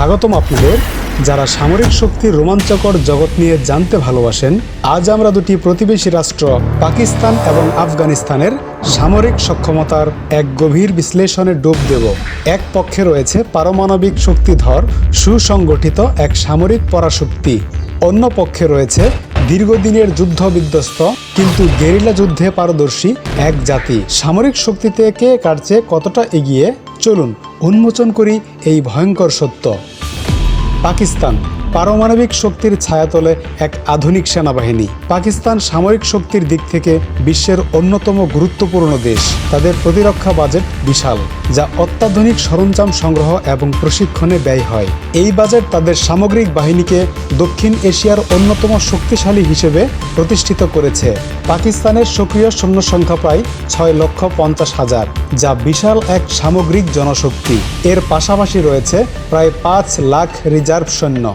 স্বাগতম আপনাদের। যারা সামরিক শক্তির রোমাঞ্চকর জগৎ নিয়ে জানতে ভালোবাসেন, আজ আমরা দুটি প্রতিবেশী রাষ্ট্র, পাকিস্তান এবং আফগানিস্তানের সামরিক সক্ষমতার এক গভীর বিশ্লেষণে ডুব দেব। এক পক্ষে রয়েছে পারমাণবিক শক্তিধর, সুসংগঠিত এক সামরিক পরাশক্তি। অন্য পক্ষে রয়েছে দীর্ঘদিনের যুদ্ধ বিধ্বস্ত, কিন্তু গেরিলা যুদ্ধে পারদর্শী এক জাতি। সামরিক শক্তি থেকে কাটছে কতটা এগিয়ে? চলুন উন্মোচন করি এই ভয়ঙ্কর সত্য। পাকিস্তান। পারমাণবিক শক্তির ছায়াতলে এক আধুনিক সেনাবাহিনী। পাকিস্তান সামরিক শক্তির দিক থেকে বিশ্বের অন্যতম গুরুত্বপূর্ণ দেশ। তাদের প্রতিরক্ষা বাজেট বিশাল, যা অত্যাধুনিক সরঞ্জাম সংগ্রহ এবং প্রশিক্ষণে ব্যয় হয়। এই বাজেট তাদের সামগ্রিক বাহিনীকে দক্ষিণ এশিয়ার অন্যতম শক্তিশালী হিসেবে প্রতিষ্ঠিত করেছে। পাকিস্তানের সক্রিয় সৈন্য সংখ্যা প্রায় ছয় লক্ষ পঞ্চাশ হাজার, যা বিশাল এক সামগ্রিক জনশক্তি। এর পাশাপাশি রয়েছে প্রায় পাঁচ লাখ রিজার্ভ সৈন্য।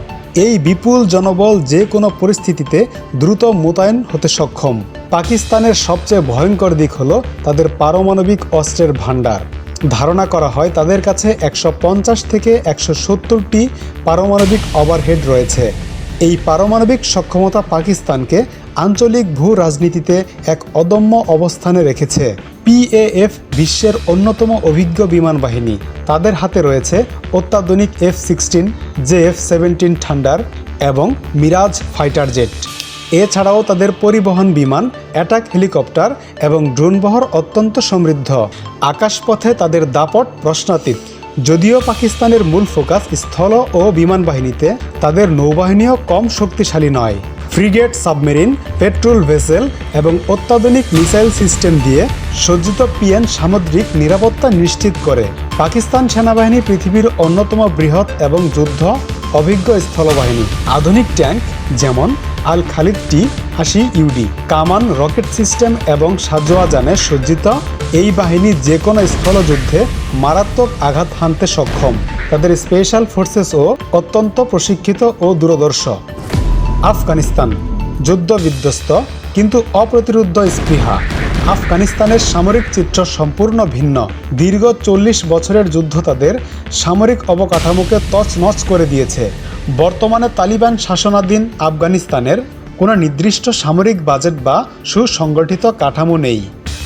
এই বিপুল জনবল যে কোনো পরিস্থিতিতে দ্রুত মোতায়েন হতে সক্ষম। পাকিস্তানের সবচেয়ে ভয়ঙ্কর দিক হল তাদের পারমাণবিক অস্ত্রের ভাণ্ডার। ধারণা করা হয় তাদের কাছে একশো পঞ্চাশ থেকে একশো সত্তরটি পারমাণবিক ওভারহেড রয়েছে। এই পারমাণবিক সক্ষমতা পাকিস্তানকে আঞ্চলিক ভূ রাজনীতিতে এক অদম্য অবস্থানে রেখেছে পিএএফ বিশ্বের অন্যতম অভিজ্ঞ বিমান বাহিনী। তাদের হাতে রয়েছে অত্যাধুনিক F sixteen, J F seventeen thunder এবং মিরাজ ফাইটার জেট। এছাড়াও তাদের পরিবহন বিমান, অ্যাটাক হেলিকপ্টার এবং ড্রোনবহর অত্যন্ত সমৃদ্ধ। আকাশপথে তাদের দাপট প্রশ্নাতীত। যদিও পাকিস্তানের মূল ফোকাস স্থল ও বিমান বাহিনীতে, তাদের নৌবাহিনীও কম শক্তিশালী নয়। ফ্রিগেট সাবমেরিন, পেট্রোল ভেসেল এবং অত্যাধুনিক মিসাইল সিস্টেম দিয়ে সজ্জিত পিএন সামুদ্রিক নিরাপত্তা নিশ্চিত করে। পাকিস্তান সেনাবাহিনী পৃথিবীর অন্যতম বৃহৎ এবং যুদ্ধ অভিজ্ঞ স্থলবাহিনী। আধুনিক ট্যাঙ্ক যেমন আল খালিদ টি আশি ইউডি, কামান রকেট সিস্টেম এবং সাজোয়াজানে সজ্জিত এই বাহিনী যে কোনো স্থলযুদ্ধে মারাত্মক আঘাত হানতে সক্ষম। তাদের স্পেশাল ফোর্সেসও অত্যন্ত প্রশিক্ষিত ও দূরদর্শ আফগানিস্তান। যুদ্ধ বিধ্বস্ত, কিন্তু অপ্রতিরোধ্য স্পৃহা। আফগানিস্তানের সামরিক চিত্র সম্পূর্ণ ভিন্ন। দীর্ঘ চল্লিশ বছরের যুদ্ধ তাদের সামরিক অবকাঠামোকে তছনছ করে দিয়েছে। বর্তমানে তালিবান শাসনাধীন আফগানিস্তানের কোনো নির্দিষ্ট সামরিক বাজেট বা সুসংগঠিত কাঠামো নেই।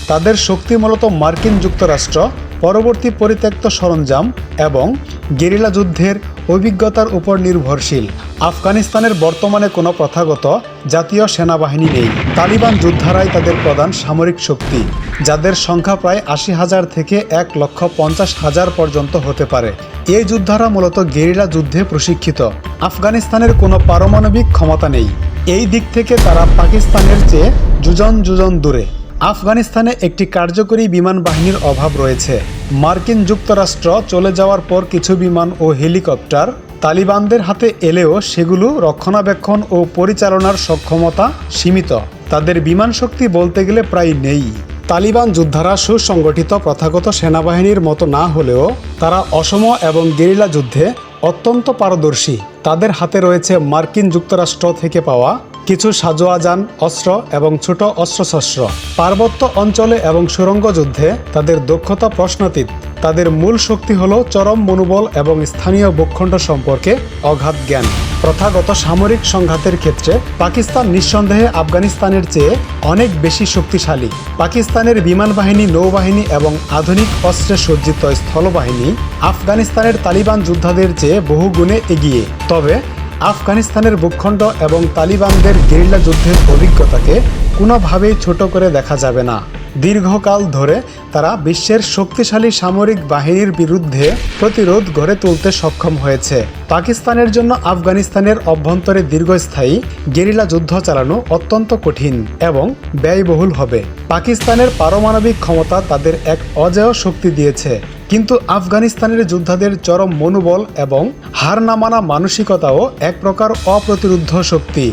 তাদের শক্তি মূলত মার্কিন যুক্তরাষ্ট্র পরবর্তী পরিত্যক্ত সরঞ্জাম এবং গেরিলা যুদ্ধের অভিজ্ঞতার উপর নির্ভরশীল। আফগানিস্তানের বর্তমানে কোনো প্রথাগত জাতীয় সেনাবাহিনী নেই। তালিবান যোদ্ধারাই তাদের প্রধান সামরিক শক্তি, যাদের সংখ্যা প্রায় আশি হাজার থেকে এক লক্ষ পঞ্চাশ হাজার পর্যন্ত হতে পারে। এই যোদ্ধারা মূলত গেরিলা যুদ্ধে প্রশিক্ষিত। আফগানিস্তানের কোনো পারমাণবিক ক্ষমতা নেই। এই দিক থেকে তারা পাকিস্তানের চেয়ে যুজন যুজন দূরে। আফগানিস্তানে একটি কার্যকরী বিমান বাহিনীর অভাব রয়েছে। মার্কিন যুক্তরাষ্ট্র চলে যাওয়ার পর কিছু বিমান ও হেলিকপ্টার তালিবানদের হাতে এলেও সেগুলো রক্ষণাবেক্ষণ ও পরিচালনার সক্ষমতা সীমিত। তাদের বিমান শক্তি বলতে গেলে প্রায় নেই। তালিবান যোদ্ধারা সুসংগঠিত প্রথাগত সেনাবাহিনীর মতো না হলেও তারা অসম এবং গেরিলা যুদ্ধে অত্যন্ত পারদর্শী। তাদের হাতে রয়েছে মার্কিন যুক্তরাষ্ট্র থেকে পাওয়া কিছু সাজোয়াজান অস্ত্র এবং ছোট অস্ত্রশস্ত্র। পার্বত্য অঞ্চলে এবং সুরঙ্গ যুদ্ধে তাদের দক্ষতা প্রশ্নাতীত। তাদের মূল শক্তি হল চরম মনোবল এবং স্থানীয় ভূখণ্ড সম্পর্কে অগাধ জ্ঞান। প্রথাগত সামরিক সংঘাতের ক্ষেত্রে পাকিস্তান নিঃসন্দেহে আফগানিস্তানের চেয়ে অনেক বেশি শক্তিশালী। পাকিস্তানের বিমান বাহিনী নৌবাহিনী এবং আধুনিক অস্ত্রে সজ্জিত স্থলবাহিনী আফগানিস্তানের তালিবান যোদ্ধাদের চেয়ে বহুগুণে এগিয়ে। তবে আফগানিস্তানের ভূখণ্ড এবং তালিবানদের গেরিলা যুদ্ধের অভিজ্ঞতাকে কোনোভাবেই ছোট করে দেখা যাবে না। দীর্ঘকাল ধরে তারা বিশ্বের শক্তিশালী সামরিক বাহিনীর বিরুদ্ধে প্রতিরোধ গড়ে তুলতে সক্ষম হয়েছে। পাকিস্তানের জন্য আফগানিস্তানের অভ্যন্তরে দীর্ঘস্থায়ী গেরিলা যুদ্ধ চালানো অত্যন্ত কঠিন এবং ব্যয়বহুল হবে। পাকিস্তানের পারমাণবিক ক্ষমতা তাদের এক অজেয় শক্তি দিয়েছে। কিন্তু আফগানিস্তানের যোদ্ধাদের চরম মনোবল এবং হার না মানা মানসিকতাও এক প্রকার অপ্রতিরোধ্য শক্তি।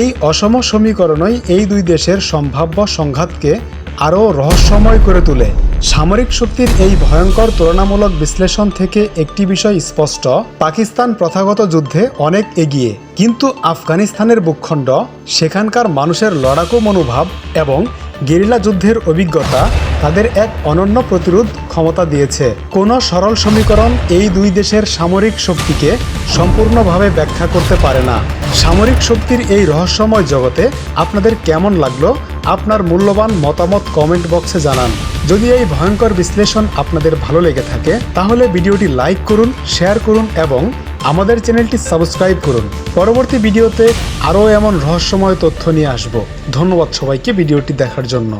এই অসম সমীকরণই এই দুই দেশের সম্ভাব্য সংঘাতকে আরও রহস্যময় করে তোলে। সামরিক শক্তির এই ভয়ঙ্কর তুলনামূলক বিশ্লেষণ থেকে একটি বিষয় স্পষ্ট, পাকিস্তান প্রথাগত যুদ্ধে অনেক এগিয়ে, কিন্তু আফগানিস্তানের ভূখণ্ড, সেখানকার মানুষের লড়াকু মনোভাব এবং গেরিলা যুদ্ধের অভিজ্ঞতা তাদের এক অনন্য প্রতিরোধ ক্ষমতা দিয়েছে। কোনো সরল সমীকরণ এই দুই দেশের সামরিক শক্তিকে সম্পূর্ণভাবে ব্যাখ্যা করতে পারে না। সামরিক শক্তির এই রহস্যময় জগতে আপনাদের কেমন লাগল আপনার মূল্যবান মতামত কমেন্ট বক্সে জানান। যদি এই ভয়ঙ্কর বিশ্লেষণ আপনাদের ভালো লেগে থাকে, তাহলে ভিডিওটি লাইক করুন, শেয়ার করুন এবং আমাদের চ্যানেলটি সাবস্ক্রাইব করুন। পরবর্তী ভিডিওতে আরও এমন রহস্যময় তথ্য নিয়ে আসব। ধন্যবাদ সবাইকে ভিডিওটি দেখার জন্য।